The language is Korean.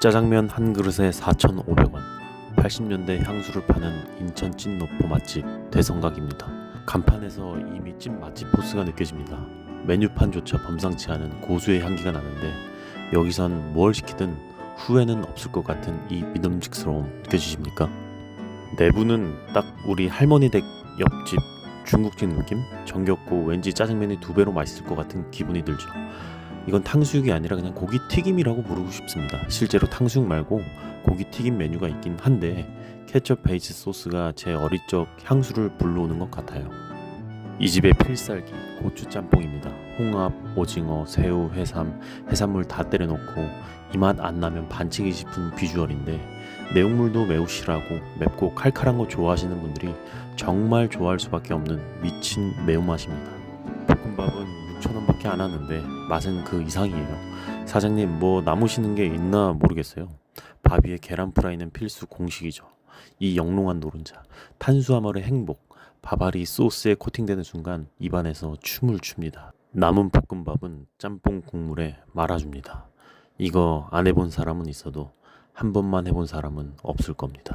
짜장면 한 그릇에 4,500원. 80년대 향수를 파는 인천 찐노포 맛집 대성각입니다. 간판에서 이미 찐 맛집 포스가 느껴집니다. 메뉴판조차 범상치 않은 고수의 향기가 나는데 여기선 뭘 시키든 후회는 없을 것 같은 이 믿음직스러움 느껴지십니까? 내부는 딱 우리 할머니 댁 옆집 중국집 느낌? 정겹고 왠지 짜장면이 두 배로 맛있을 것 같은 기분이 들죠. 이건 탕수육이 아니라 그냥 고기 튀김이라고 부르고 싶습니다. 실제로 탕수육 말고 고기 튀김 메뉴가 있긴 한데 케첩 베이스 소스가 제 어릴 적 향수를 불러오는 것 같아요. 이 집의 필살기 고추 짬뽕입니다. 홍합, 오징어, 새우, 해삼, 해산물 다 때려놓고 이 맛 안 나면 반칙이 싶은 비주얼인데 내용물도 매우 실하고 맵고 칼칼한 거 좋아하시는 분들이 정말 좋아할 수밖에 없는 미친 매운맛입니다. 볶음밥은 6,000원밖에 안 하는데 맛은 그 이상이에요. 사장님 뭐 남으시는 게 있나 모르겠어요. 밥 위에 계란 프라이는 필수 공식이죠. 이 영롱한 노른자, 탄수화물의 행복, 밥알이 소스에 코팅되는 순간 입안에서 춤을 춥니다. 남은 볶음밥은 짬뽕 국물에 말아줍니다. 이거 안 해본 사람은 있어도 한 번만 해본 사람은 없을 겁니다.